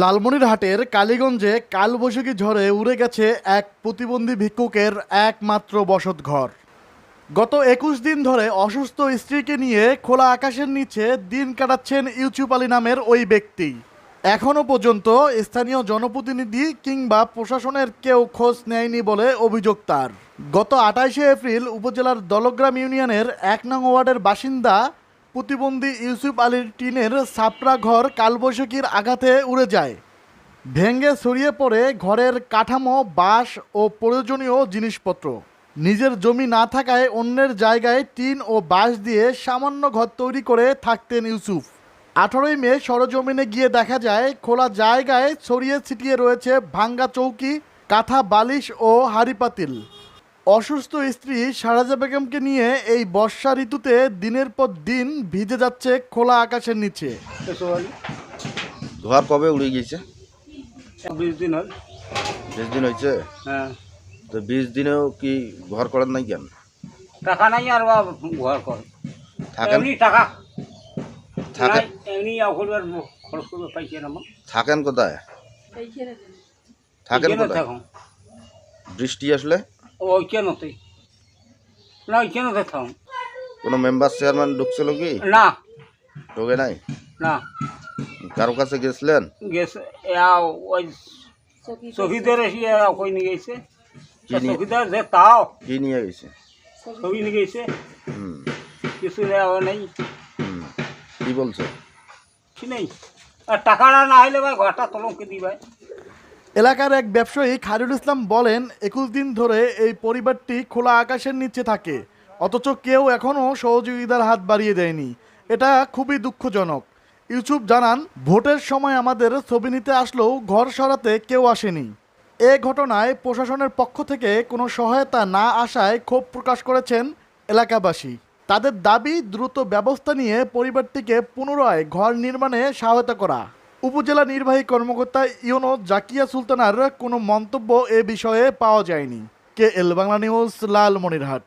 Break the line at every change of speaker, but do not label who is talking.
লালমনিরহাটের কালীগঞ্জে কালবৈশাখী ঝড়ে উড়ে গেছে এক প্রতিবন্ধী ভিক্ষুকের একমাত্র বসতঘর গত একুশ দিন ধরে অসুস্থ স্ত্রীকে নিয়ে খোলা আকাশের নিচে দিন কাটাচ্ছেন ইউচুপ আলী নামের ওই ব্যক্তি। এখনও পর্যন্ত স্থানীয় জনপ্রতিনিধি কিংবা প্রশাসনের কেউ খোঁজ নেয়নি বলে অভিযোগ তার। গত আঠাইশে এপ্রিল উপজেলার দলগ্রাম ইউনিয়নের এক নং ওয়ার্ডের বাসিন্দা প্রতিবন্ধী ইউসুফ আলীর টিনের ছাপড়া ঘর কালবৈশাখীর আঘাতে উড়ে যায়। ভেঙে ছড়িয়ে পড়ে ঘরের কাঠামো, বাঁশ ও প্রয়োজনীয় জিনিসপত্র। নিজের জমি না থাকায় অন্যের জায়গায় টিন ও বাঁশ দিয়ে সামান্য ঘর তৈরি করে থাকতেন ইউসুফ। আঠারোই মে সরজমিনে গিয়ে দেখা যায়, খোলা জায়গায় ছড়িয়ে ছিটিয়ে রয়েছে ভাঙ্গা চৌকি, কাঁথা বালিশ ও হাড়ি পাতিল। অসুস্থ স্ত্রী সারাজা বেগমকে নিয়ে এই বর্ষা ঋতুতে দিনের পর দিন ভিজে যাচ্ছে খোলা আকাশের নিচে।
ঘর কবে উড়ে গিয়েছে?
বিশ দিন হল
বিশ দিন হয়েছে?
হ্যাঁ।
তো বিশ দিনেও কি ঘর করার নাই কেন?
টাকা নাই আর বা ঘর কর।
থাকেন?
টাকা।
থাকেন?
এমনি এখন আর খরচ করবে পাইছে না
থাকেন কোথায়? থাকেন কোথায়? বৃষ্টি আসলে?
ওই কেনতে না ওই কেনতে থাকুন
কোনো মেম্বার চেয়ারম্যান ঢুকছিল কি?
না।
ঢোকে নাই?
না।
কারও কাছে গেছিলেন?
গেছে ওই চকিদার এসে কই নিয়ে গেছে। চকিদার যে তাও।
কি নিয়ে গেছে?
ছবি নিয়ে গেছে। কিছু দেওয়া নেই।
কি বলছে?
কি নেই? আর টাকাটা না হইলে ভাই ঘরটা তলমকে দিবাই
এলাকার এক ব্যবসায়ী খায়রুল ইসলাম বলেন, একুশ দিন ধরে এই পরিবারটি খোলা আকাশের নিচে থাকে, অথচ কেউ এখনও সহযোগিতার হাত বাড়িয়ে দেয়নি। এটা খুবই দুঃখজনক। ইউসুফ জানান, ভোটের সময় আমাদের ছবি নিতে আসলেও ঘর সরাতে কেউ আসেনি। এ ঘটনায় প্রশাসনের পক্ষ থেকে কোনো সহায়তা না আসায় ক্ষোভ প্রকাশ করেছেন এলাকাবাসী। তাদের দাবি, দ্রুত ব্যবস্থা নিয়ে পরিবারটিকে পুনরায় ঘর নির্মাণে সহায়তা করা। উপজেলা নির্বাহী কর্মকর্তা ইউনো জাকিয়া সুলতানার কোনো মন্তব্য এ বিষয়ে পাওয়া যায়নি। K L Bangla news, Lalmonirhat.